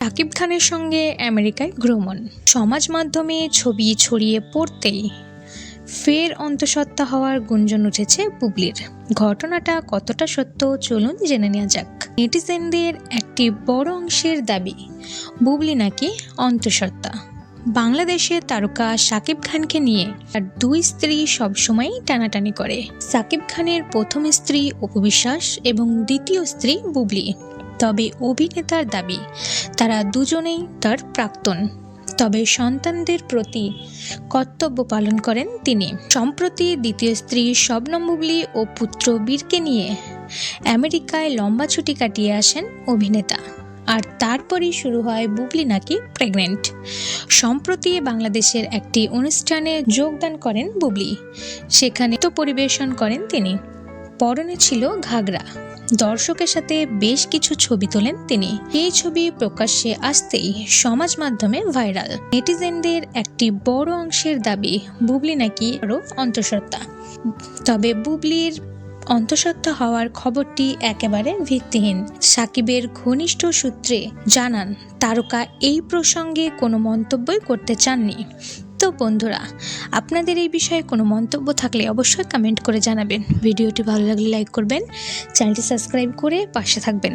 শাকিব খানের সঙ্গে আমেরিকায় ভ্রমণ। সমাজ মাধ্যমে ছবি ছড়িয়ে পড়তেই ফের অন্তঃসত্ত্বা হওয়ার গুঞ্জন উঠেছে বুবলির। ঘটনাটা কতটা সত্য চলুন জেনে নেওয়া যাক। নেটিজেনদের একটি বড় অংশের দাবি, বুবলি নাকি অন্তঃসত্ত্বা। বাংলাদেশের তারকা শাকিব খানকে নিয়ে তার দুই স্ত্রী সবসময়ই টানাটানি করে। শাকিব খানের প্রথম স্ত্রী অপু বিশ্বাস এবং দ্বিতীয় স্ত্রী বুবলি। তবে অভিনেতার দাবি, তারা দুজনেই তার প্রাক্তন। তবে সন্তানদের প্রতি কর্তব্য পালন করেন তিনি। সম্প্রতি দ্বিতীয় স্ত্রী শবনম বুবলি ও পুত্র বীরকে নিয়ে আমেরিকায় লম্বা ছুটি কাটিয়ে আসেন অভিনেতা। আর তারপরেই শুরু হয় বুবলি নাকি প্রেগনেন্ট। সম্প্রতি বাংলাদেশের একটি অনুষ্ঠানে যোগদান করেন বুবলি। সেখানে তো পরিবেশন করেন তিনি। পরনে ছিল ঘাগরা। দর্শকের সাথে বেশ কিছু ছবি তোলেন তিনি। এই ছবি প্রকাশ্যে আসতেই সমাজ মাধ্যমে ভাইরাল। নেটিজেনদের একটি বড় অংশের দাবি, বুবলি নাকি আরও অন্তঃসত্ত্বা। তবে বুবলির অন্তঃসত্ত্বা হওয়ার খবরটি একেবারে ভিত্তিহীন। সাকিবের ঘনিষ্ঠ সূত্রে জানান, তারকা এই প্রসঙ্গে কোনো মন্তব্যই করতে চাননি। তো বন্ধুরা, আপনাদের এই বিষয়ে কোনো মন্তব্য থাকলে অবশ্যই কমেন্ট করে জানাবেন। ভিডিওটি ভালো লাগলে লাইক করবেন, চ্যানেলটি সাবস্ক্রাইব করে পাশে থাকবেন।